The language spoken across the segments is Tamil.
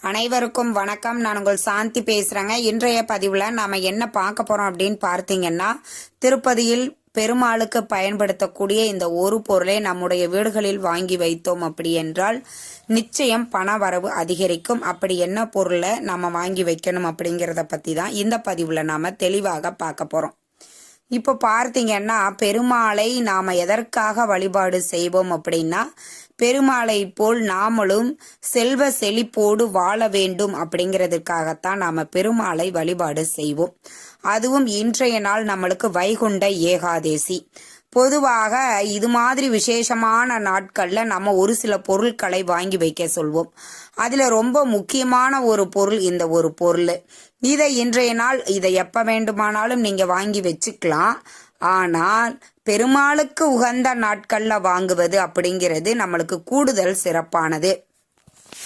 அனைவருக்கும் வணக்கம். நான் உங்கள் சாந்தி பேசுகிறேங்க இன்றைய பதிவில் நாம் என்ன பார்க்க போகிறோம் அப்படின்னு பார்த்தீங்கன்னா திருப்பதியில் பெருமாளுக்கு பயன்படுத்தக்கூடிய இந்த ஒரு பொருளை நம்முடைய வீடுகளில் வாங்கி வைத்தோம் அப்படி என்றால் நிச்சயம் பண வரவு அதிகரிக்கும். அப்படி என்ன பொருளை நம்ம வாங்கி வைக்கணும் அப்படிங்கிறத பற்றி தான் இந்த பதிவில் நாம் தெளிவாக பார்க்க போகிறோம் இப்போ பார்த்தீங்கன்னா பெருமாளை நாம் எதற்காக வழிபாடு செய்வோம் அப்படின்னா பெருமாளை போல் நாமளும் செல்வ செழிப்போடு வாழ வேண்டும் அப்படிங்கிறதுக்காகத்தான் நாம பெருமாளை வழிபாடு செய்வோம். அதுவும் இன்றைய நாள் நம்மளுக்கு வைகுண்ட ஏகாதேசி. பொதுவாக இது மாதிரி விசேஷமான நாட்கள்ல நம்ம ஒரு சில பொருட்களை வாங்கி வைக்க சொல்வோம். அதுல ரொம்ப முக்கியமான ஒரு பொருள் இந்த ஒரு பொருள். இதை இன்றைய நாள் இதை எப்ப வேண்டுமானாலும் நீங்க வாங்கி வச்சுக்கலாம். ஆனால் பெருமாளுக்கு உகந்த நாட்கள்ல வாங்குவது அப்படிங்கிறது நம்மளுக்கு கூடுதல் சிறப்பானது.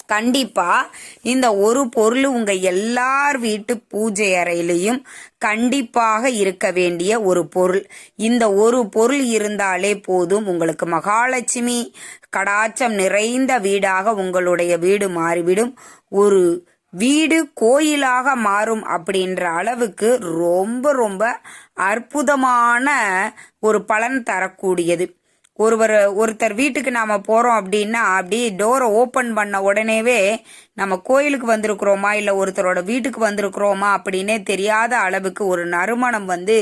கண்டிப்பா இந்த ஒரு பொருள் உங்க எல்லார் வீட்டு பூஜை அறையிலையும் கண்டிப்பாக இருக்க வேண்டிய ஒரு பொருள். இந்த ஒரு பொருள் இருந்தாலே போதும் உங்களுக்கு மகாலட்சுமி கடாச்சம் நிறைந்த வீடாக உங்களுடைய வீடு மாறிவிடும். ஒரு வீடு கோயிலாக மாறும் அப்படின்ற அளவுக்கு ரொம்ப ரொம்ப அற்புதமான ஒரு பலன் தரக்கூடியது. ஒருவர் ஒருத்தர் வீட்டுக்கு நாம போறோம் அப்படின்னா அப்படியே டோரை ஓபன் பண்ண உடனேவே நம்ம கோயிலுக்கு வந்திருக்கிறோமா இல்ல ஒருத்தரோட வீட்டுக்கு வந்திருக்கிறோமா அப்படின்னே தெரியாத அளவுக்கு ஒரு நறுமணம் வந்து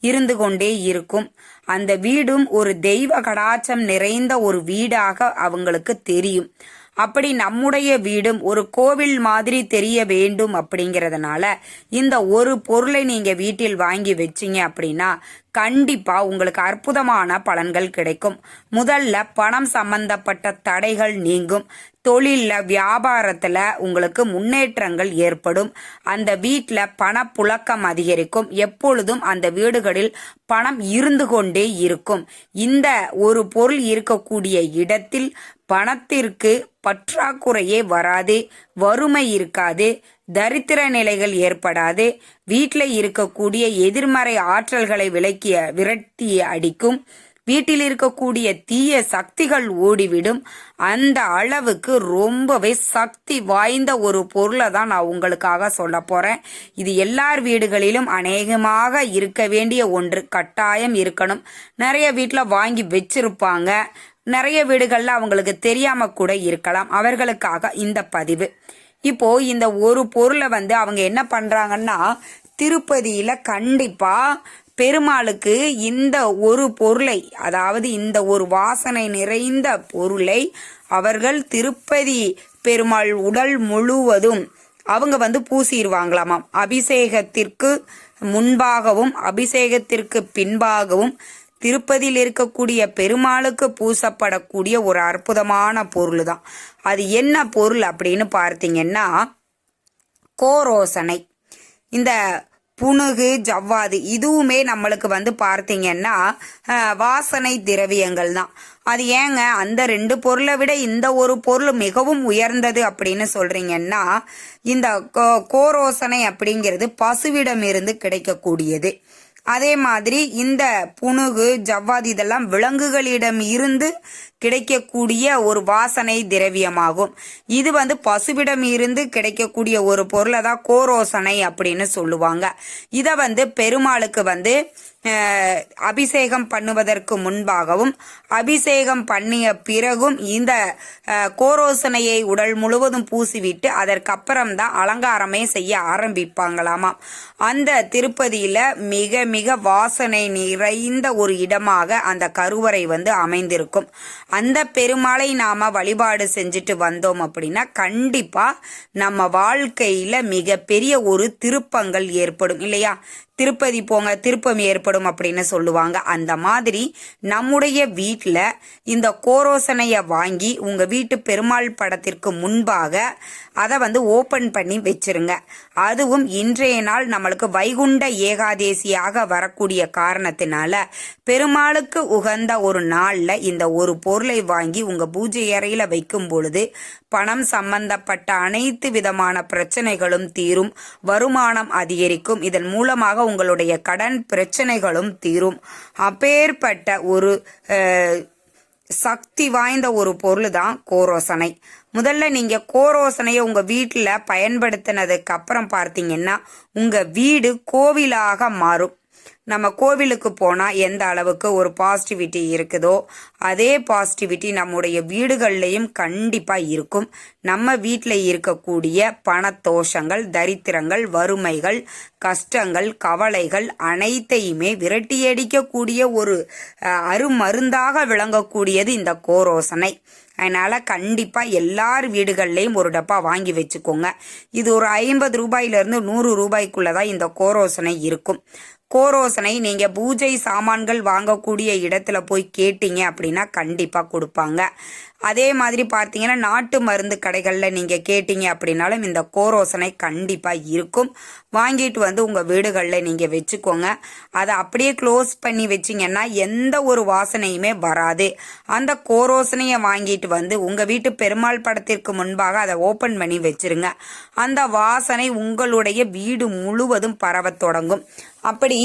இருந்து கொண்டே இருக்கும். அந்த வீடும் ஒரு தெய்வ கடாச்சம் நிறைந்த ஒரு வீடாக அவங்களுக்கு தெரியும். அப்படி நம்முடைய வீடும் ஒரு கோவில் மாதிரி தெரிய வேண்டும் அப்படிங்கிறதுனால இந்த ஒரு பொருளை நீங்க வீட்டில் வாங்கி வச்சீங்க அப்படின்னா கண்டிப்பா உங்களுக்கு அற்புதமான பலன்கள் கிடைக்கும். முதல்ல பணம் சம்பந்தப்பட்ட தடைகள் நீங்கும். தொழிலில் வியாபாரத்துல உங்களுக்கு முன்னேற்றங்கள் ஏற்படும். அந்த வீட்டில் பணப்புழக்கம் அதிகரிக்கும். எப்பொழுதும் அந்த வீடுகளில் பணம் இருந்து கொண்டே இருக்கும். இந்த ஒரு பொருள் இருக்கக்கூடிய இடத்தில் பணத்திற்கு பற்றாக்குறையே வராது. வறுமை இருக்காது தரித்திர நிலைகள் ஏற்படாது வீட்டில் இருக்கக்கூடிய எதிர்மறை ஆற்றல்களை விளக்கிய விரட்டி அடிக்கும் வீட்டில் இருக்கக்கூடிய தீய சக்திகள் ஓடிவிடும். அந்த அளவுக்கு ரொம்பவே சக்தி வாய்ந்த ஒரு பொருளை தான் நான் உங்களுக்காக சொல்ல போறேன். இது எல்லார் வீடுகளிலும் அநேகமாக இருக்க வேண்டிய ஒன்று. கட்டாயம் இருக்கணும். நிறைய வீட்டில் வாங்கி வச்சிருப்பாங்க. நிறைய வீடுகளில் அவங்களுக்கு தெரியாம கூட இருக்கலாம். அவர்களுக்காக இந்த பதிவு. இப்போ இந்த ஒரு பொருளை வந்து அவங்க என்ன பண்றாங்கன்னா திருப்பதியில கண்டிப்பா பெருமாளுக்கு இந்த ஒரு பொருளை அதாவது இந்த ஒரு வாசனை நிறைந்த பொருளை அவர்கள் திருப்பதி பெருமாள் உடல் முழுவதும் அவங்க வந்து பூசிடுவாங்களாமாம் அபிஷேகத்திற்கு முன்பாகவும் அபிஷேகத்திற்கு பின்பாகவும் திருப்பதியில் இருக்கக்கூடிய பெருமாளுக்கு பூசப்படக்கூடிய ஒரு அற்புதமான பொருள் தான் அது என்ன பொருள் அப்படின்னு பார்த்தீங்கன்னா கோரோசனை. இந்த புணுகு ஜவ்வாது இதுவுமே நம்மளுக்கு வந்து பார்த்தீங்கன்னா வாசனை திரவியங்கள் தான் அது ஏங்க அந்த ரெண்டு பொருளை விட இந்த ஒரு பொருள் மிகவும் உயர்ந்தது அப்படின்னு சொல்றீங்கன்னா இந்த கோ- கோரோசனை அப்படிங்கிறது பசுவிடமிருந்து கிடைக்கக்கூடியது. அதே மாதிரி இந்த புணுகு ஜவ்வாது இதெல்லாம் விலங்குகளிடம் இருந்து கிடைக்கக்கூடிய ஒரு வாசனை திரவியமாகும். இது வந்து பசுவிடம் இருந்து கிடைக்கக்கூடிய ஒரு பொருளை தான் கோரோசனை அப்படின்னு சொல்லுவாங்க. இதை வந்து பெருமாளுக்கு வந்து அபிஷேகம் பண்ணுவதற்கு முன்பாகவும் அபிஷேகம் பண்ணிய பிறகும் இந்த கோரோசனையை உடல் முழுவதும் பூசிவிட்டு அதற்கப்புறம் தான் அலங்காரமே செய்ய ஆரம்பிப்பாங்களாமாம். அந்த திருப்பதியில மிக மிக வாசனை நிறைந்த ஒரு இடமாக அந்த கருவறை வந்து அமைந்திருக்கும். அந்த பெருமாளை நாம வழிபாடு செஞ்சுட்டு வந்தோம் அப்படின்னா கண்டிப்பா நம்ம வாழ்க்கையில மிகப்பெரிய ஒரு திருப்பங்கள் ஏற்படும் இல்லையா? திருப்பதி போங்க திருப்பம் ஏற்படும் அப்படின்னு சொல்லுவாங்க. அந்த மாதிரி நம்முடைய வீட்டில் இந்த கோரோசனையை வாங்கி உங்கள் வீட்டு பெருமாள் படத்திற்கு முன்பாக அதை வந்து ஓப்பன் பண்ணி வச்சிருங்க. அதுவும் இன்றைய நாள் நம்மளுக்கு வைகுண்ட ஏகாதேசியாக வரக்கூடிய காரணத்தினால பெருமாளுக்கு உகந்த ஒரு நாளில் இந்த ஒரு பொருளை வாங்கி உங்கள் பூஜை அறையில் வைக்கும் பொழுது பணம் சம்பந்தப்பட்ட அனைத்து விதமான பிரச்சனைகளும் தீரும் வருமானம் அதிகரிக்கும். இதன் மூலமாக உங்களுடைய கடன் பிரச்சனைகளும் தீரும். அப்பேற்பட்ட ஒரு சக்தி வாய்ந்த ஒரு பொருள் தான் கோரோசனை. முதல்ல நீங்க கோரோசனையை உங்க வீட்டில் பயன்படுத்தினதுக்கு அப்புறம் பார்த்தீங்கன்னா உங்க வீடு கோவிலாக மாறும். நம்ம கோவிலுக்கு போனால் எந்த அளவுக்கு ஒரு பாசிட்டிவிட்டி இருக்குதோ அதே பாசிட்டிவிட்டி நம்முடைய வீடுகள்லையும் கண்டிப்பாக இருக்கும். நம்ம வீட்டில் இருக்கக்கூடிய பணத்தோஷங்கள் தரித்திரங்கள் வறுமைகள் கஷ்டங்கள் கவலைகள் அனைத்தையுமே விரட்டியடிக்கக்கூடிய ஒரு அருமருந்தாக விளங்கக்கூடியது இந்த கோரோசனை. அதனால் கண்டிப்பாக எல்லார் வீடுகள்லேயும் ஒரு டப்பா வாங்கி வச்சுக்கோங்க. இது ஒரு ஐம்பது ரூபாயிலிருந்து நூறு ரூபாய்க்குள்ளே தான் இந்த கோரோசனை இருக்கும். கோரோசனை நீங்கள் பூஜை சாமான்கள் வாங்கக்கூடிய இடத்துல போய் கேட்டீங்க அப்படின்னா கண்டிப்பாக கொடுப்பாங்க. அதே மாதிரி பார்த்தீங்கன்னா நாட்டு மருந்து கடைகளில் நீங்கள் கேட்டீங்க அப்படின்னாலும் இந்த கோரோசனை கண்டிப்பாக இருக்கும். வாங்கிட்டு வந்து உங்கள் வீடுகளில் நீங்கள் வச்சுக்கோங்க. அதை அப்படியே க்ளோஸ் பண்ணி வச்சீங்கன்னா எந்த ஒரு வாசனையுமே வராது. அந்த கோரோசனையை வாங்கிட்டு வந்து உங்கள் வீட்டு பெருமாள் படத்திற்கு முன்பாக அதை ஓப்பன் பண்ணி வச்சிருங்க. அந்த வாசனை உங்களுடைய வீடு முழுவதும் பரவத் தொடங்கும். அப்படி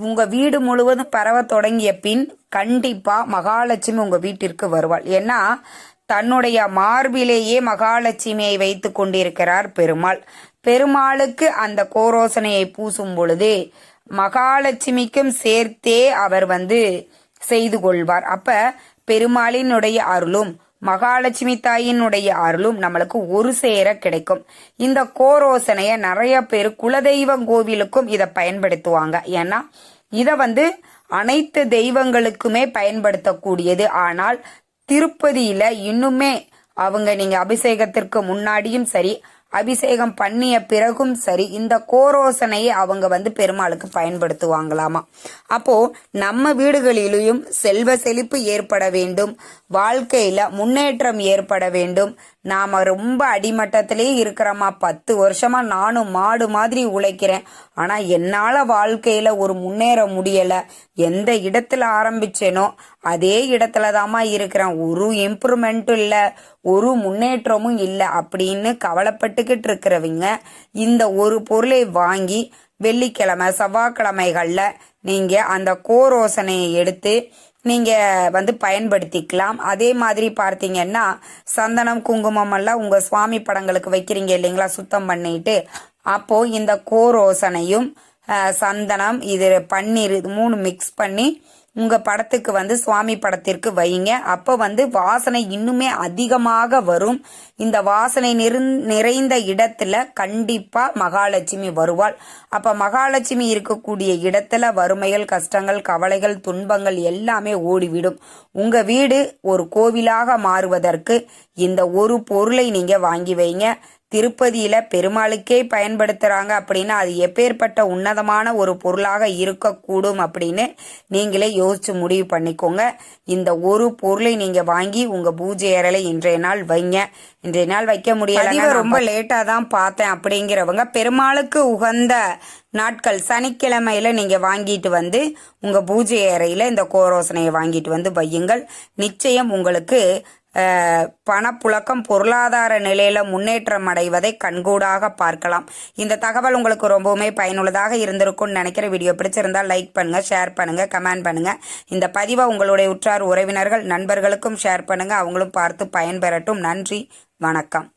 உங்க வீடு முழுவதும் பரவ தொடங்கிய பின் கண்டிப்பா மகாலட்சுமி உங்க வீட்டிற்கு வருவாள். ஏன்னா தன்னுடைய மார்பிலேயே மகாலட்சுமியை வைத்து கொண்டிருக்கிறார் பெருமாள். பெருமாளுக்கு அந்த கோரோசனையை பூசும் பொழுது மகாலட்சுமிக்கும் சேர்த்தே அவர் வந்து செய்து கொள்வார். அப்ப பெருமாளினுடைய அருளும் மகாலட்சுமி தாயினுடைய அருளும் நம்மளுக்கு ஒரு சேர கிடைக்கும். இந்த கோரோசனைய நிறைய பேர் குலதெய்வம் கோவிலுக்கும் இதை பயன்படுத்துவாங்க. ஏன்னா இதை வந்து அனைத்து தெய்வங்களுக்குமே பயன்படுத்தக்கூடியது. ஆனால் திருப்பதியில இன்னுமே அவங்க நீங்க அபிஷேகத்திற்கு முன்னாடியும் சரி அபிஷேகம் பண்ணிய பிறகும் சரி இந்த கோரோசனையை அவங்க வந்து பெருமாளுக்கு பயன்படுத்துவாங்களாமா? அப்போ நம்ம வீடுகளிலும் செல்வ செழிப்பு ஏற்பட வேண்டும் வாழ்க்கையில முன்னேற்றம் ஏற்பட வேண்டும். நாம ரொம்ப அடிமட்டத்திலேயே இருக்கிறோமா? பத்து வருஷமா நானும் மாடு மாதிரி உழைக்கிறேன். ஆனா என்னால வாழ்க்கையில ஒரு முன்னேற முடியல. எந்த இடத்துல ஆரம்பிச்சேனோ அதே இடத்துல தாமா இருக்கிறேன். ஒரு இம்ப்ரூவ்மெண்ட்டும் இல்லை ஒரு முன்னேற்றமும் இல்லை அப்படின்னு கவலைப்பட்டுக்கிட்டு இருக்கிறவங்க இந்த ஒரு பொருளை வாங்கி வெள்ளிக்கிழமை செவ்வாய்க்கிழமைகளில் நீங்கள் அந்த கோரோசனையை எடுத்து நீங்கள் வந்து பயன்படுத்திக்கலாம். அதே மாதிரி பார்த்தீங்கன்னா சந்தனம் குங்குமம் எல்லாம் உங்கள் சுவாமி படங்களுக்கு வைக்கிறீங்க இல்லைங்களா? சுத்தம் பண்ணிட்டு அப்போ இந்த கோரோசனையும் சந்தனம் இது பன்னீர் இது மூணு மிக்ஸ் பண்ணி உங்க படத்துக்கு வந்து சுவாமி படத்திற்கு வைங்க. அப்போ வந்து வாசனை இன்னுமே அதிகமாக வரும். இந்த வாசனை நிறைந்த இடத்துல கண்டிப்பா மகாலட்சுமி வருவாள். அப்ப மகாலட்சுமி இருக்கக்கூடிய இடத்துல வறுமைகள் கஷ்டங்கள் கவலைகள் துன்பங்கள் எல்லாமே ஓடிவிடும். உங்க வீடு ஒரு கோவிலாக மாறுவதற்கு இந்த ஒரு பொருளை நீங்க வாங்கி வைங்க. திருப்பதியில பெருமாளுக்கே பயன்படுத்துறாங்க அப்படின்னா அது எப்பேற்பட்ட உன்னதமான ஒரு பொருளாக இருக்கக்கூடும் அப்படின்னு நீங்களே யோசிச்சு முடிவு பண்ணிக்கோங்க. இந்த ஒரு பொருளை நீங்க வாங்கி உங்க பூஜை அறையில இன்றைய நாள் வைங்க. இன்றைய நாள் வைக்க முடியல ரொம்ப லேட்டா தான் பார்த்தேன் அப்படிங்கிறவங்க பெருமாளுக்கு உகந்த நாட்கள் சனிக்கிழமையில நீங்க வாங்கிட்டு வந்து உங்க பூஜை அறையில இந்த கோரோசனையை வாங்கிட்டு வந்து வையுங்கள். நிச்சயம் உங்களுக்கு பணப்புழக்கம் பொருளாதார நிலையில் முன்னேற்றம் அடைவதை கண்கூடாக பார்க்கலாம். இந்த தகவல் உங்களுக்கு ரொம்பவுமே பயனுள்ளதாக இருந்திருக்கும்னு நினைக்கிற வீடியோ பிடிச்சிருந்தால் லைக் பண்ணுங்கள் ஷேர் பண்ணுங்கள் கமெண்ட் பண்ணுங்கள் இந்த பதிவை உங்களுடைய உற்றார் உறவினர்கள் நண்பர்களுக்கும் ஷேர் பண்ணுங்கள் அவங்களும் பார்த்து பயன்பெறட்டும். நன்றி வணக்கம்.